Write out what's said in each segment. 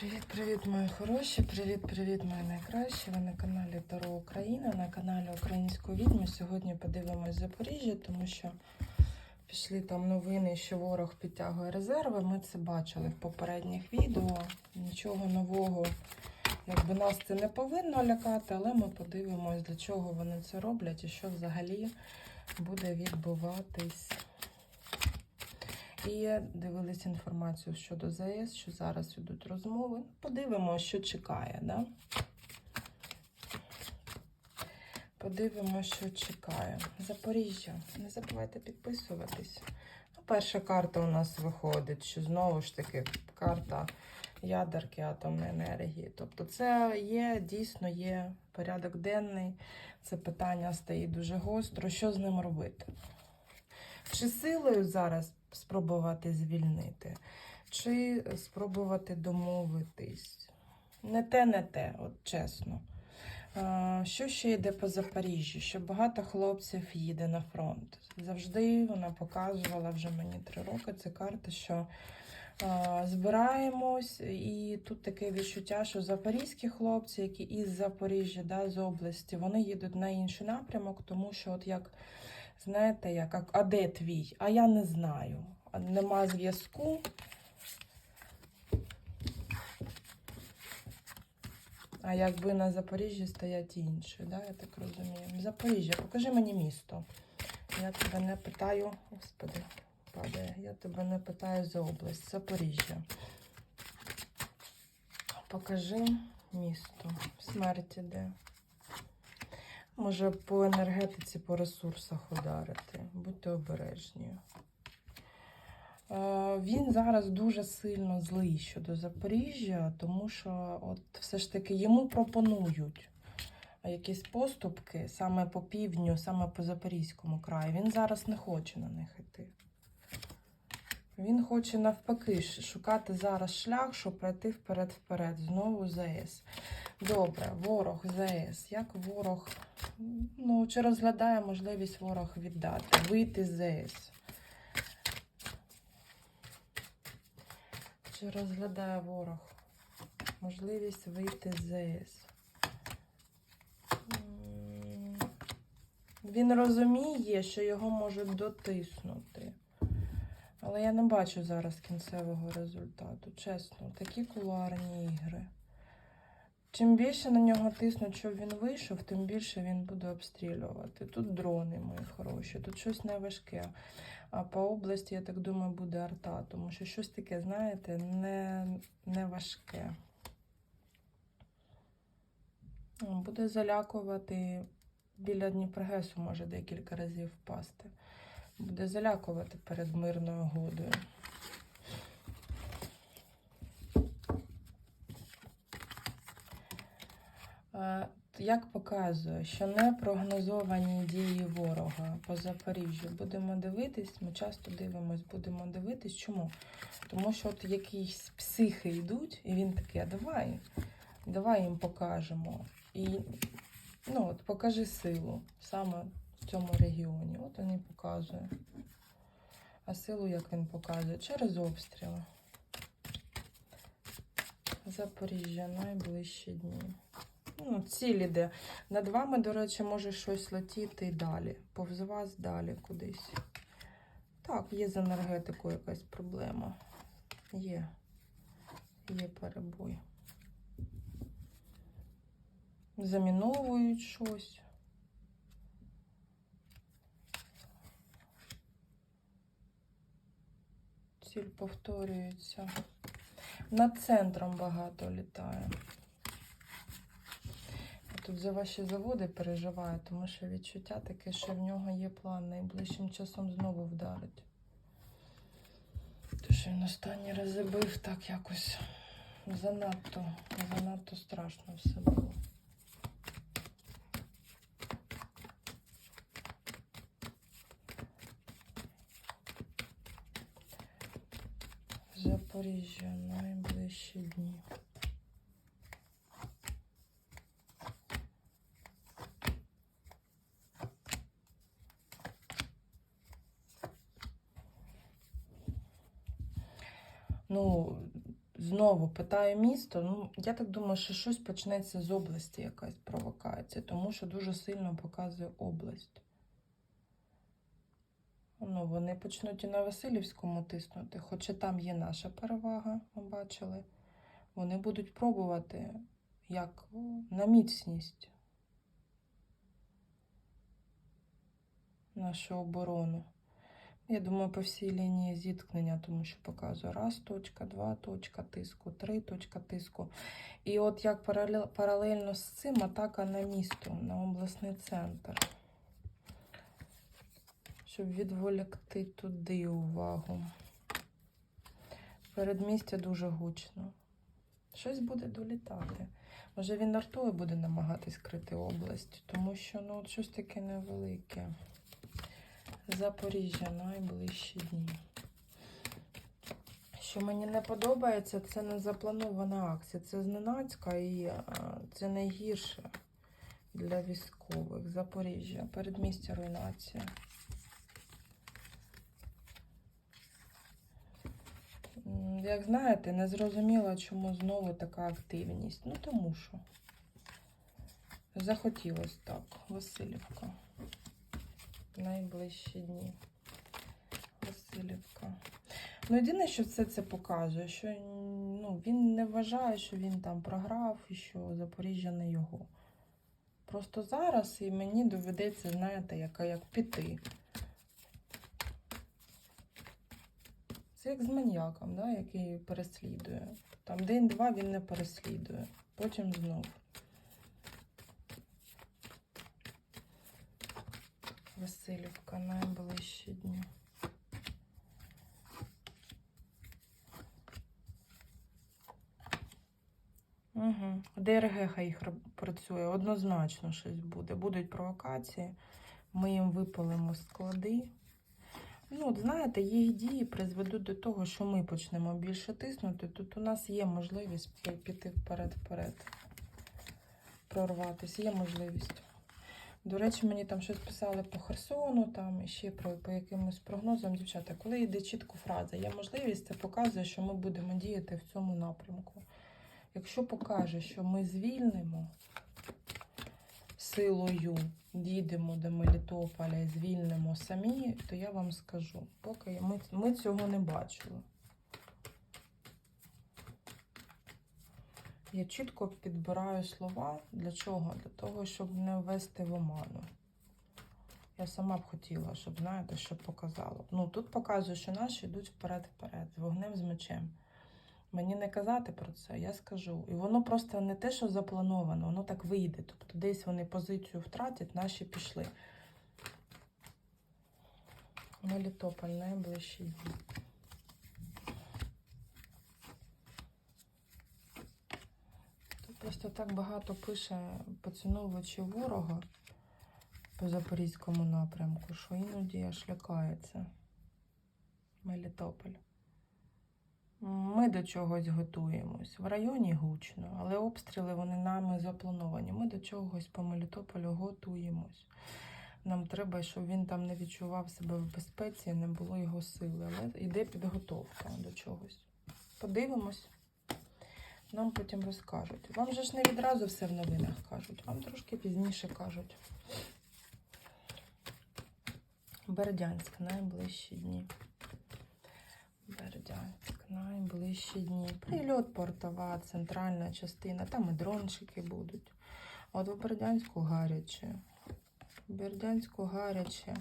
Привіт-привіт, мої хороші! Привіт-привіт, мої найкращі! Ви на каналі Таро Україна, на каналі Української відьми. Сьогодні подивимось Запоріжжя, тому що пішли там новини, що ворог підтягує резерви. Ми це бачили в попередніх відео. Нічого нового, якби нас це не повинно лякати, але ми подивимось, для чого вони це роблять і що взагалі буде відбуватись. І дивились інформацію щодо ЗАЕС, що зараз йдуть розмови. Подивимося, що чекає, да? Подивимося, що чекає. Запоріжжя. Не забувайте підписуватись. Ну, перша карта у нас виходить, що знову ж таки карта ядерки атомної енергії. Тобто, це є, дійсно є порядок денний. Це питання стоїть дуже гостро. Що з ним робити? Чи силою зараз спробувати звільнити, чи спробувати домовитись? Не те, не те, от чесно. Що ще йде по Запоріжжю? Що багато хлопців їде на фронт. Завжди вона показувала вже мені три роки. Це карта, що збираємось, і тут таке відчуття, що запорізькі хлопці, які із Запоріжжя, да, з області, вони їдуть на інший напрямок, тому що от як знаєте, як, а- де твій? А я не знаю. Нема зв'язку. А якби на Запоріжжі стоять інші, да, я так розумію. Запоріжжя, покажи мені місто. Я тебе не питаю, господи, падає. Я тебе не питаю за область. Запоріжжя. Покажи місто. Смерть іде. Може по енергетиці, по ресурсах ударити. Будьте обережні. Е, Він зараз дуже сильно злий щодо Запоріжжя, тому що от все ж таки йому пропонують якісь поступки саме по півдню, саме по Запорізькому краю. Він зараз не хоче на них йти. Він хоче навпаки шукати зараз шлях, щоб пройти вперед-вперед. Знову ЗАЕС. Добре, ворог ЗАЕС. Як ворог ну, чи розглядає можливість ворог віддати, вийти з ЗАЕС? Чи розглядає ворог можливість вийти з? М, Він розуміє, що його можуть дотиснути. Але я не бачу зараз кінцевого результату. Чесно, такі кулуарні ігри. Чим більше на нього тиснуть, щоб він вийшов, тим більше він буде обстрілювати. Тут дрони мої хороші, тут щось не важке. А по області, я так думаю, буде арта, тому що щось таке, знаєте, не, не важке. Буде залякувати біля Дніпрогесу, може декілька разів впасти. Буде залякувати перед мирною угодою. Е, Як показує, що не прогнозовані дії ворога по Запоріжжю будемо дивитись, ми часто дивимось, будемо дивитись. Чому? Тому що от якісь психи йдуть, і він такий, а давай, давай їм покажемо. І ну, от покажи силу саме в цьому регіоні. От він і показує. А силу як він показує? Через обстріли. Запоріжжя найближчі дні. Ну, ціль іде. Над вами, до речі, може щось летіти і далі. Повз вас далі кудись. Так, є з енергетикою якась проблема. Є. Є перебой. Заміновують щось. Ціль повторюється. Над центром багато літає. Тут за ваші заводи переживаю, тому що відчуття таке, що в нього є план найближчим часом знову вдарить. Тому що він останні рази бив так якось занадто, занадто страшно все було. Запоріжжя найближчі дні. Ну, Знову питаю місто. Ну, я так думаю, що щось почнеться з області, якась провокація, тому що дуже сильно показує область. Вони почнуть і на Васильівському тиснути, хоча там є наша перевага, ми бачили. Вони будуть пробувати як на міцність нашу оборону. Я думаю, по всій лінії зіткнення, тому що показує раз точка, два точка тиску, три точка тиску. І от як паралельно з цим атака на місто, на обласний центр. Щоб відволікти туди увагу. Передмістя дуже гучно. Щось буде долітати. Може він артою буде намагатись крити область, тому що ну, от щось таке невелике. Запоріжжя найближчі дні. Що мені не подобається, це не запланована акція. Це зненацька і це найгірше для військових. Запоріжжя, передмістя руйнація. Як знаєте, не зрозуміла, чому знову така активність. Ну тому що захотілось так. Васильівка. Найближчі дні. Васильівка. Ну, єдине, що все це показує, що ну, він не вважає, що він там програв і що Запоріжжя не його. Просто зараз і мені доведеться, знаєте, яка як піти. Це як з маньяком, да, який переслідує. Там день-два він не переслідує. Потім знов. Васильівка найближчі дні. Угу. ДРГ їх працює. Однозначно щось буде. Будуть провокації. Ми їм випалимо склади. Ну, от знаєте, їх дії призведуть до того, що ми почнемо більше тиснути. Тут у нас є можливість піти вперед-вперед, прорватися, є можливість. До речі, мені там щось писали по Херсону, там і ще про по якимось прогнозам, дівчата. Коли йде чітко фраза, є можливість, це показує, що ми будемо діяти в цьому напрямку. Якщо покаже, що ми звільнимо силою, дійдемо до Мелітополя і звільнимо самі, то я вам скажу, поки ми, ми цього не бачили. Я чітко підбираю слова. Для чого? Для того, щоб не ввести в оману. Я сама б хотіла, щоб, знаєте, щоб показало. Ну, тут показує, що наші йдуть вперед-вперед, з вогнем, з мечем. Мені не казати про це, я скажу. І воно просто не те, що заплановано, воно так вийде. Тобто десь вони позицію втратять, наші пішли. Мелітополь найближчі дні. Тут просто так багато пише поціновувачів ворога по запорізькому напрямку, що іноді аж лякається. Мелітополь. Ми до чогось готуємось. В районі гучно, але обстріли вони нами заплановані. Ми до чогось по Мелітополю готуємось. Нам треба, щоб він там не відчував себе в безпеці, не було його сили. Але йде підготовка до чогось. Подивимось. Нам потім розкажуть. Вам же ж не відразу все в новинах кажуть, вам трошки пізніше кажуть. Бердянськ найближчі дні. Бердянськ, найближчі дні. Прильот портова, центральна частина, там і дрончики будуть. От в Бердянську гаряче. В Бердянську гаряче.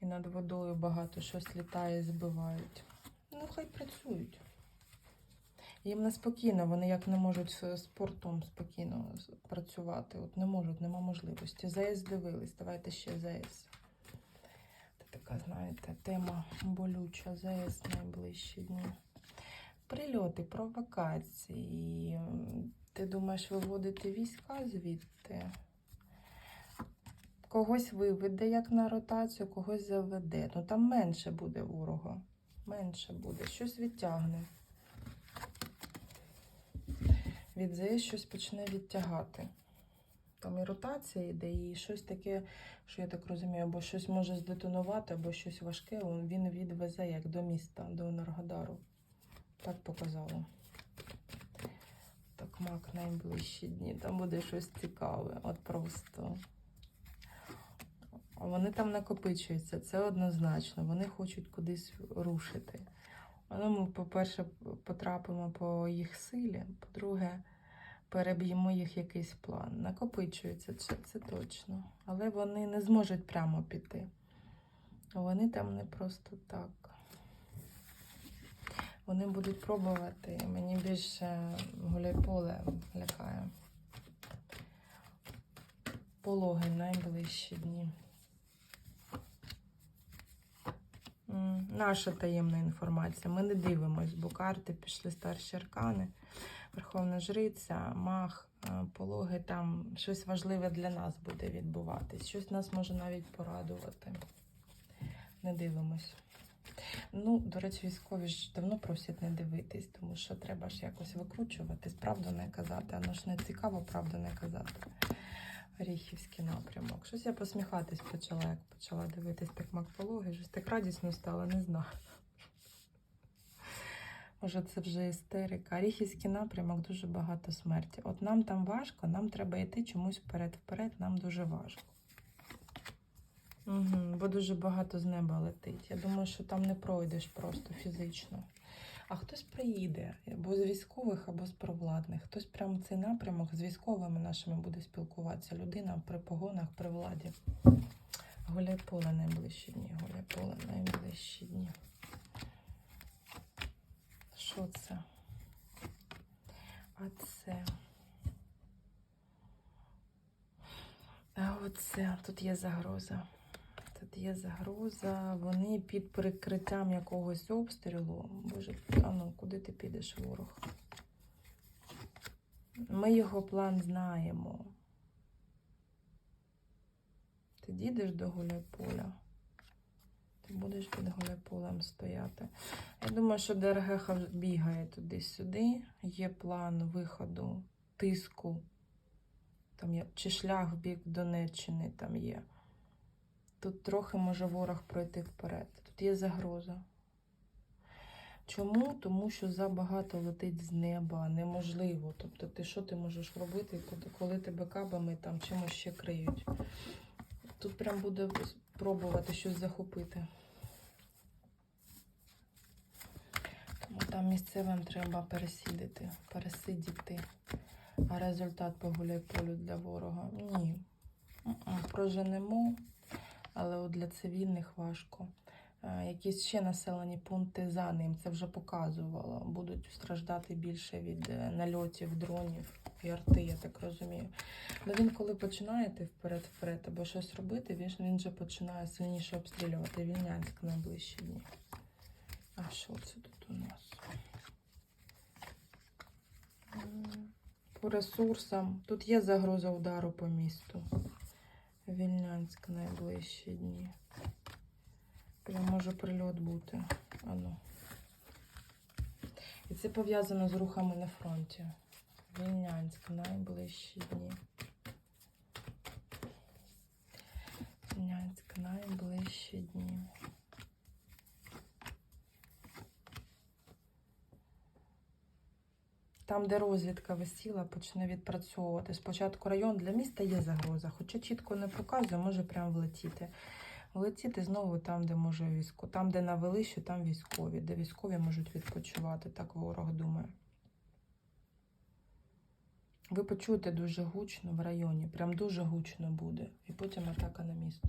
І над водою багато щось літає, збивають. Ну, хай працюють. Їм неспокійно, вони як не можуть спортом спокійно працювати. От не можуть, нема можливості. ЗАЕС дивились, давайте ще ЗАЕС. Це така, знаєте, тема болюча, ЗАЕС найближчі дні. Прильоти, провокації. Ти думаєш виводити війська звідти? Когось виведе як на ротацію, когось заведе. Ну там менше буде ворога. Менше буде. Щось відтягне. Від щось почне відтягати. Там і ротація йде, і щось таке, що я так розумію, або щось може здетонувати, або щось важке. Він відвезе як до міста, до Енергодару. Так показало. мак найближчі дні. Там буде щось цікаве. От просто. Вони там накопичуються, це однозначно. Вони хочуть кудись рушити. Але ми, по-перше, потрапимо по їх силі, по-друге, переб'ємо їх якийсь план. Накопичується, це, це точно. Але вони не зможуть прямо піти. Вони там не просто так. Вони будуть пробувати. Мені більше гуляй-поле лякає. Пологи найближчі дні. Наша таємна інформація. Ми не дивимось, бо карти пішли старші аркани, Верховна Жриця, Мах, е, пологи там щось важливе для нас буде відбуватись. Щось нас може навіть порадувати. Не дивимось. Ну, до речі, військові ж давно просять не дивитись, тому що треба ж якось викручуватись, правду не казати. Воно ж не цікаво, правду не казати. Оріхівський напрямок. Щось я посміхатись почала, як почала дивитись так макпологи. Щось так радісно стало, не знаю. Може, це вже істерика. Оріхівський напрямок дуже багато смерті. От нам там важко, нам треба йти чомусь вперед-вперед, нам дуже важко. Угу, бо дуже багато з неба летить. Я думаю, що там не пройдеш просто фізично. А хтось приїде або з військових, або з провладних. Хтось прямо цей напрямок з військовими нашими буде спілкуватися. Людина при погонах, при владі. Гуляй поле найближчі дні. Гуляй поле найближчі дні. Що це? А це. А оце тут є загроза. Є загроза. Вони під прикриттям якогось обстрілу. Боже, а ну куди ти підеш, ворог? Ми його план знаємо. Ти дійдеш до Гуляйполя. Ти будеш під Гуляйполем стояти. Я думаю, що ДРГ бігає туди-сюди. Є план виходу, тиску. Там є, чи шлях в бік Донеччини там є. Тут трохи може ворог пройти вперед. Тут є загроза. Чому? Тому що забагато летить з неба, неможливо. Тобто, ти що ти можеш робити, коли- тебе кабами там чимось ще криють? Тут прям буде пробувати щось захопити. Тому там місцевим треба пересідати, пересидіти. А результат погуляй полю для ворога? Ні. Проженемо, але от для цивільних важко. Е, Якісь ще населені пункти за ним, це вже показувало. Будуть страждати більше від е, нальотів, дронів і арти, я так розумію. Ну він, коли починає йти вперед-вперед або щось робити, він, він же починає сильніше обстрілювати Вільнянськ найближчі дні. А що це тут у нас? По ресурсам. Тут є загроза удару по місту. Вільнянськ найближчі дні. Прям може прильот бути. Ану. І це пов'язано з рухами на фронті. Вільнянськ найближчі дні. Вільнянськ найближчі дні. Там, де розвідка висіла, почне відпрацьовувати. Спочатку район для міста є загроза, хоча чітко не показує, може прям влетіти. Влетіти знову там, де може військо, там, де навели, що там військові, де військові можуть відпочивати, так ворог думає. Ви почуєте дуже гучно в районі, прям дуже гучно буде. І потім атака на місто.